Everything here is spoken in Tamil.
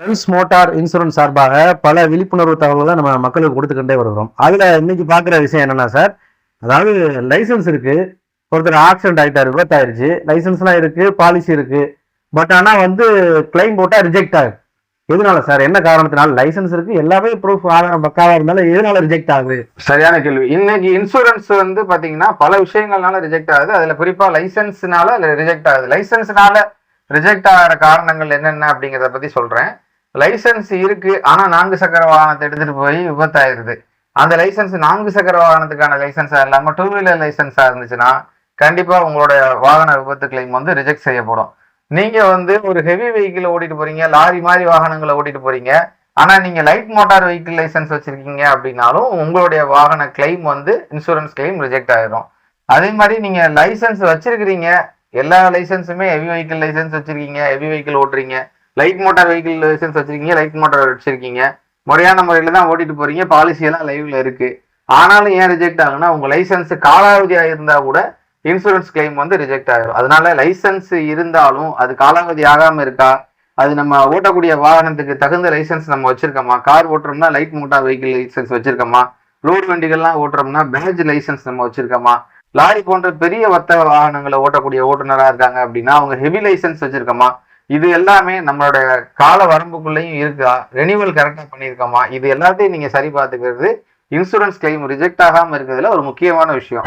ஃப்ரெண்ட்ஸ் மோட்டார் இன்சூரன்ஸ் சார்பாக பல விழிப்புணர்வு தகவல்களை நம்ம மக்களுக்கு கொடுத்துக்கிட்டே வருகிறோம். அதில் இன்னைக்கு பார்க்குற விஷயம் என்னன்னா சார் அதாவது லைசன்ஸ் இருக்கு. ஒருத்தர் ஆக்சிடென்ட் ஆகிட்டாரு விபத்தாயிருச்சு. லைசன்ஸ்லாம் இருக்கு பாலிசி இருக்கு. பட் ஆனால் வந்து கிளைம் போட்டால் ரிஜெக்ட் ஆகுது. எதனால சார்? என்ன காரணத்தினால? லைசன்ஸ் இருக்கு எல்லாமே ப்ரூஃப் ஆதாரம் பக்காவா இருந்தாலும் எதனால ரிஜெக்ட் ஆகுது? சரியான கேள்வி. இன்னைக்கு இன்சூரன்ஸ் வந்து பாத்தீங்கன்னா பல விஷயங்கள்னால ரிஜெக்ட் ஆகுது. அதுல குறிப்பா லைசன்ஸ்னால ரிஜெக்ட் ஆகுது. லைசன்ஸ்னால ரிஜெக்ட் ஆகிற காரணங்கள் என்னென்ன அப்படிங்கிறத பத்தி சொல்றேன். லைசன்ஸ் இருக்கு. ஆனா நான்கு சக்கர வாகனத்தை எடுத்துட்டு போய் விபத்தாயிருது. அந்த லைசன்ஸ் நான்கு சக்கர வாகனத்துக்கான லைசன்ஸா இல்லாம டூ வீலர் லைசன்ஸா இருந்துச்சுன்னா கண்டிப்பா உங்களோட வாகன விபத்து கிளைம் வந்து ரிஜெக்ட் செய்யப்படும். நீங்க வந்து ஒரு ஹெவி வெஹிக்கிள் ஓட்டிட்டு போறீங்க லாரி மாதிரி வாகனங்களை ஓட்டிட்டு போறீங்க. ஆனா நீங்க லைட் மோட்டார் வெஹிக்கிள் லைசன்ஸ் வச்சிருக்கீங்க அப்படின்னாலும் உங்களுடைய வாகன கிளைம் வந்து இன்சூரன்ஸ் கிளைம் ரிஜெக்ட் ஆயிடும் அதே மாதிரி நீங்க லைசன்ஸ் வச்சிருக்கிறீங்க. எல்லா லைசன்ஸுமே ஹெவி வெஹிக்கிள் லைசன்ஸ் வச்சிருக்கீங்க. ஹெவி வெஹிக்கிள் ஓட்டுறீங்க. லைட் மோட்டார் வெஹிக்கிள் லைசன்ஸ் வச்சிருக்கீங்க லைட் மோட்டார் வச்சிருக்கீங்க. முறையான முறையில தான் ஓட்டிட்டு போறீங்க. பாலிசியெல்லாம் லைவ்ல இருக்கு. ஆனாலும் ஏன் ரிஜெக்ட் ஆகுனா உங்க லைசன்ஸ் காலாவதியாக இருந்தா கூட இன்சூரன்ஸ் கிளைம் வந்து ரிஜெக்ட் ஆயிரும். அதனால லைசன்ஸ் இருந்தாலும் அது காலாவதி ஆகாம இருக்கா? அது நம்ம ஓட்டக்கூடிய வாகனத்துக்கு தகுந்த லைசன்ஸ் நம்ம வச்சிருக்கோமா? கார் ஓட்டுறோம்னா லைட் மோட்டார் வெஹிக்கிள் லைசன்ஸ் வச்சிருக்கோமா? லோடு வண்டிகள்லாம் ஓட்டுறோம்னா பேஜ் லைசன்ஸ் நம்ம வச்சிருக்கோமா? லாரி போன்ற பெரிய வர்த்தக வாகனங்களை ஓட்டக்கூடிய ஓட்டுநராக இருக்காங்க அப்படின்னா அவங்க ஹெவி லைசன்ஸ் வச்சிருக்கோமா? இது எல்லாமே நம்மளோட கால வரம்புக்குள்ளேயும் இருக்கா? ரெனிவல் கரெக்டா பண்ணியிருக்கோமா? இது எல்லாத்தையும் நீங்க சரி பார்த்துக்கிறது இன்சூரன்ஸ் கிளைம் ரிஜெக்ட் ஆகாம இருக்கிறதுல ஒரு முக்கியமான விஷயம்.